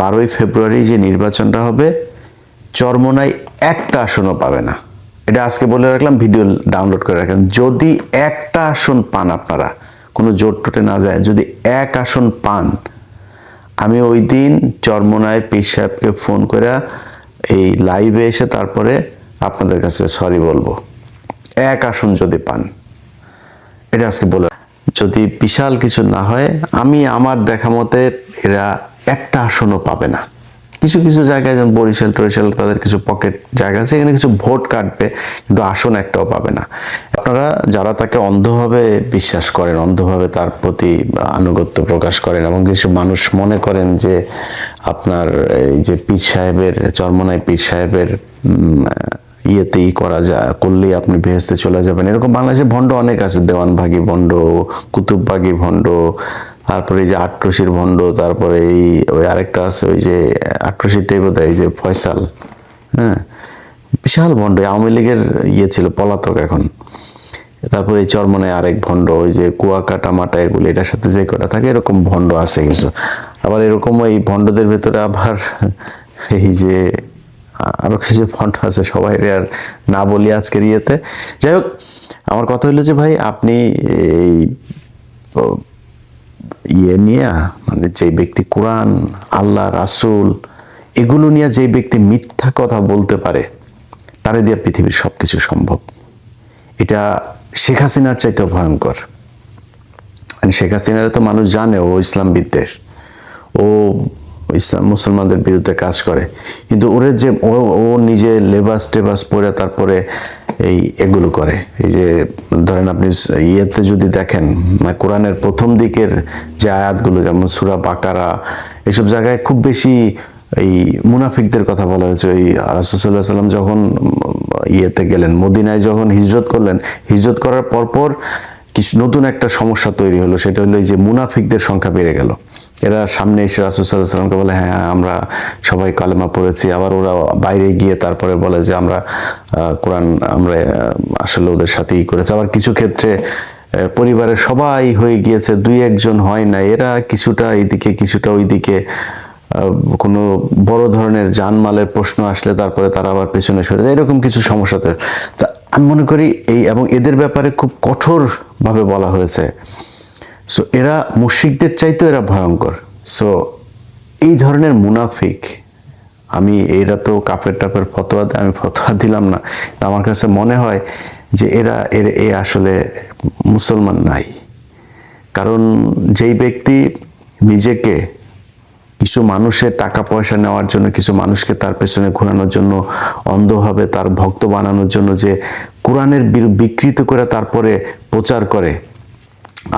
বারোই ফেব্রুয়ারি যে নির্বাচনটা হবে চরমোনাই একটা আসনও পাবে না। এটা আজকে বলে রাখলাম, ভিডিও ডাউনলোড করে রাখেন যদি একটা আসন পান আপনারা, কোনো জোট টোটে না যায়, যদি এক আসন পান, আমি ওই দিন চরমোনায় পীর সাহেবকে ফোন করে এই লাইভে এসে তারপরে আপনাদের কাছে সরি বলব। এক আসন যদি পান, এটা আজকে বলে যদি বিশাল কিছু না হয়, আমি আমার দেখা মতে এরা একটা আসনও পাবে না। কিছু কিছু জায়গায় যেমন বরিশাল টরিশাল তাদের কিছু পকেট জায়গা আছে, এখানে কিছু ভোট কাটবে, কিন্তু আসন একটাও পাবে না। আপনারা যারা তাকে অন্ধভাবে বিশ্বাস করেন, অন্ধভাবে তার প্রতি আনুগত্য প্রকাশ করেন, এবং কিছু মানুষ মনে করেন যে আপনার এই যে পীর সাহেবের চরমনাই পীর সাহেবের ইয়েতেই করা যায় করলেই আপনি বেহেস্তে চলে যাবেন। এরকম বাংলাদেশে ভণ্ড অনেক আছে, দেওয়ানভাগি ভণ্ড কুতুববাগি ভণ্ড তারপরে এই যে আট্রসির ভণ্ড, তারপরে এই ওই আরেকটা আছে, ওই যে আট্রসিটাই বোধ হয় এই যে ফয়সাল হ্যাঁ? বিশাল ভণ্ড আওয়ামী লীগের ইয়ে ছিল, পলাতক এখন। তারপরে এই চরমনে আরেক ভণ্ড, ওই যে কুয়াকাটা মাটা এগুলো, এটার সাথে যে কটা থাকে এরকম ভণ্ড আছে কিছু আবার এরকম ওই ভণ্ডদের ভেতরে আবার এই যে আরও কিছু ভণ্ড আছে, সবাই আর না বলি আজকের ইয়েতে। যাই হোক, আমার কথা হলো যে ভাই, আপনি এই ইয়ে নিয়ে মানে যে ব্যক্তি কোরআন, আল্লাহ, রাসূল, এগুলো নিয়ে যে ব্যক্তি মিথ্যা কথা বলতে পারে, তারে দিয়ে পৃথিবীর সবকিছু সম্ভব। এটা শেখ হাসিনার চাইতেও ভয়ঙ্কর। মানে শেখ হাসিনারে তো মানুষ জানে, ও ইসলাম বিদ্বেষ। ও ইসলাম, মুসলমানদের বিরুদ্ধে কাজ করে। কিন্তু ওরে যে ও নিজে লেবাস টেবাস পরে তারপরে এই এগুলো করে। এই যে ধরেন আপনি ইয়েতে যদি দেখেন মানে কোরআনের প্রথম দিকের যে আয়াতগুলো, যেমন সুরা বাকারা, এসব জায়গায় খুব বেশি এই মুনাফিকদের কথা বলা হয়েছে। ওই রাসুসাল্লাহ সাল্লাম যখন ইয়েতে গেলেন, মদিনায় যখন হিজরত করলেন, হিজরত করার পরপর কিছু নতুন একটা সমস্যা তৈরি হলো, সেটা হলো এই যে মুনাফিকদের সংখ্যা বেড়ে গেল। এরা সামনে এসে রাসুসাল্লাহ সাল্লামকে বলে হ্যাঁ আমরা সবাই কালেমা পড়েছি। আবার ওরা বাইরে গিয়ে তারপরে বলে যে, আমরা কোরআন, আমরা আসলে ওদের সাথেই করেছি। আবার কিছু ক্ষেত্রে পরিবারের সবাই হয়ে গিয়েছে, দুই একজন হয় না এরা কিছুটা এইদিকে কিছুটা ওইদিকে কোনো বড় ধরনের জানমালের প্রশ্ন আসলে তারপরে তারা আবার পেছনে সরে যায়। এরকম কিছু সমস্যা তা আমি মনে করি এই, এবং এদের ব্যাপারে খুব কঠোরভাবে বলা হয়েছে। সো এরা মুশরিকদের চাইতেও এরা ভয়ঙ্কর। সো এই ধরনের মুনাফিক, আমি, এরা তো কাপের টাপের ফতোয়া আমি ফতোয়া দিলাম না। আমার কাছে মনে হয় যে এরা, এর, এ আসলে মুসলমান নাই। কারণ যেই ব্যক্তি নিজেকে কিছু মানুষের টাকা পয়সা নেওয়ার জন্য, কিছু মানুষকে তার পেছনে ঘোরানোর জন্য অন্ধভাবে তার ভক্ত বানানোর জন্য যে কোরআনের বিকৃত করে তারপরে প্রচার করে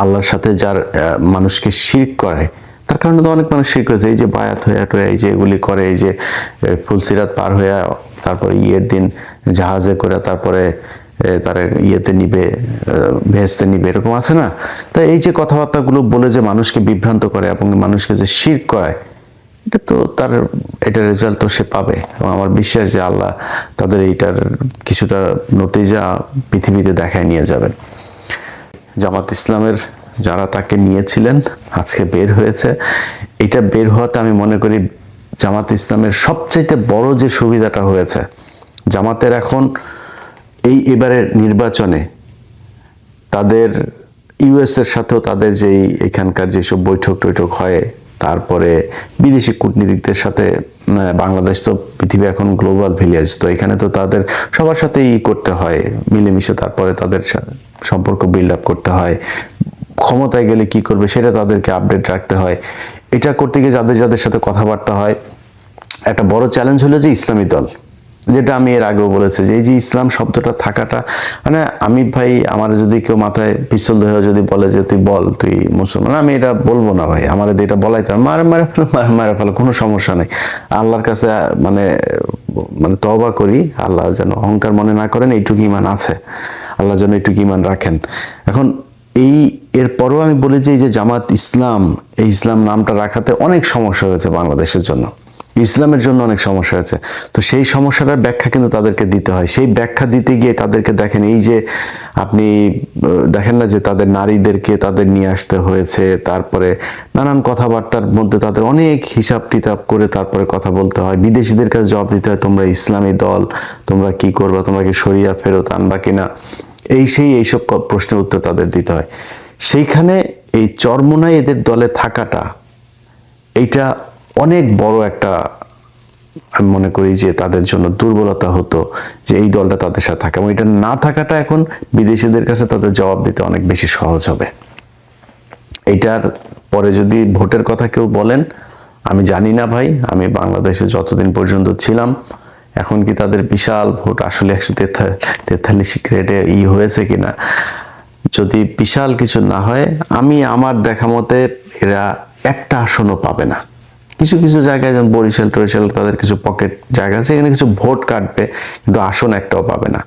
আল্লাহর সাথে যার মানুষকে শিরক করে, তার কারণে তো অনেক মানুষ শিরক হয়েছে এই যে বায়াত হয়ে টয়ে এই যে এগুলি করে, এই যে ফুলসিরাত পার হয়ে, তারপরে ইয়ের দিন জাহাজে করে, তারপরে তারা ইয়েতে নিবে ভেস্তে নিবে, এরকম আছে না? তা এই যে কথাবার্তাগুলো বলে যে মানুষকে বিভ্রান্ত করে এবং মানুষকে যে শির করায় এটা তো তার এটার রেজাল্ট তো সে পাবে। এবং আমার বিশ্বাস যে আল্লাহ তাদের এইটার কিছুটা নতিজা পৃথিবীতে দেখায় নিয়ে যাবেন। জামাত ইসলামের যারা তাকে নিয়েছিলেন, আজকে বের হয়েছে। এটা বের হওয়াতে আমি মনে করি জামাত ইসলামের সবচাইতে বড় যে সুবিধাটা হয়েছে, জামাতের এখন এই এবারের নির্বাচনে তাদের ইউএস এর সাথেও তাদের যেই এখানকার যেসব বৈঠক টৈঠক হয়, তারপরে বিদেশি কূটনীতিকদের সাথে বাংলাদেশ তো পৃথিবী এখন গ্লোবাল ভিলেজ, তো এখানে তো তাদের সবার সাথেই করতে হয়, মিলেমিশে তারপরে তাদের সম্পর্ক বিল্ড আপ করতে হয়। ক্ষমতায় গেলে কি করবে সেটা তাদেরকে আপডেট রাখতে হয়। এটা করতে গিয়ে যাদের যাদের সাথে কথাবার্তা হয়, একটা বড় চ্যালেঞ্জ হলো যে ইসলামী দল। যেটা আমি এর আগেও বলেছি যে এই যে ইসলাম শব্দটা থাকাটা মানে আমি ভাই আমার যদি কেউ মাথায় পিস্তল ধরে যদি বলে যে তুই বল, তুই মুসলমান, আমি এটা বলব না ভাই, আমার এটা বলাইতে হবে। মারে মারে ফেলো, মারে মারে ফেলো, কোনো সমস্যা নেই। আল্লাহর কাছে মানে মানে তবা করি, আল্লাহ যেন অহংকার মনে না করেন, এইটুকু ইমান আছে। আল্লাহ যেন এইটুকু ইমান রাখেন। এখন এই, এরপরও আমি বলি যে এই যে জামাত ইসলাম, এই ইসলাম নামটা রাখাতে অনেক সমস্যা হয়েছে বাংলাদেশের জন্য। ইসলামের জন্য অনেক সমস্যা আছে। তো সেই সমস্যাটার ব্যাখ্যা কিন্তু তাদেরকে দিতে হয়। সেই ব্যাখ্যা দিতে গিয়ে তাদেরকে দেখেন, এই যে আপনি দেখেন না যে তাদের নারীদেরকে তাদের নিয়ে আসতে হয়েছে, তারপরে নানান কথাবার্তার মধ্যে তাদের অনেক হিসাব টিতাব করে তারপরে কথা বলতে হয়। বিদেশিদের কাছে জবাব দিতে হয়, তোমরা ইসলামী দল, তোমরা কি করবা, তোমরা কি সরিয়া ফেরত আনবা কিনা? এই সেই এইসব প্রশ্নের উত্তর তাদের দিতে হয়। সেইখানে এই চরমোনাই এদের দলে থাকাটা, এইটা অনেক বড় একটা, আমি মনে করি যে তাদের জন্য দুর্বলতা হতো যে এই দলটা তাদের সাথে থাকে। এবং এটা না থাকাটা এখন বিদেশিদের কাছে তাদের জবাব দিতে অনেক বেশি সহজ হবে। এইটার পরে যদি ভোটের কথা কেউ বলেন, আমি জানি না ভাই, আমি বাংলাদেশে যতদিন পর্যন্ত ছিলাম, এখন কি তাদের বিশাল ভোট আসলে একশো তেতাল্লিশ গ্রেডে ই হয়েছে কিনা? যদি বিশাল কিছু না হয়, আমি আমার দেখা মতে এরা একটা আসনও পাবে না। কিছু কিছু জায়গায় যেমন বরিশাল টরিশাল তাদের কিছু পকেট জায়গা আছে, এখানে কিছু ভোট কাটবে, কিন্তু আসন একটাও পাবে না।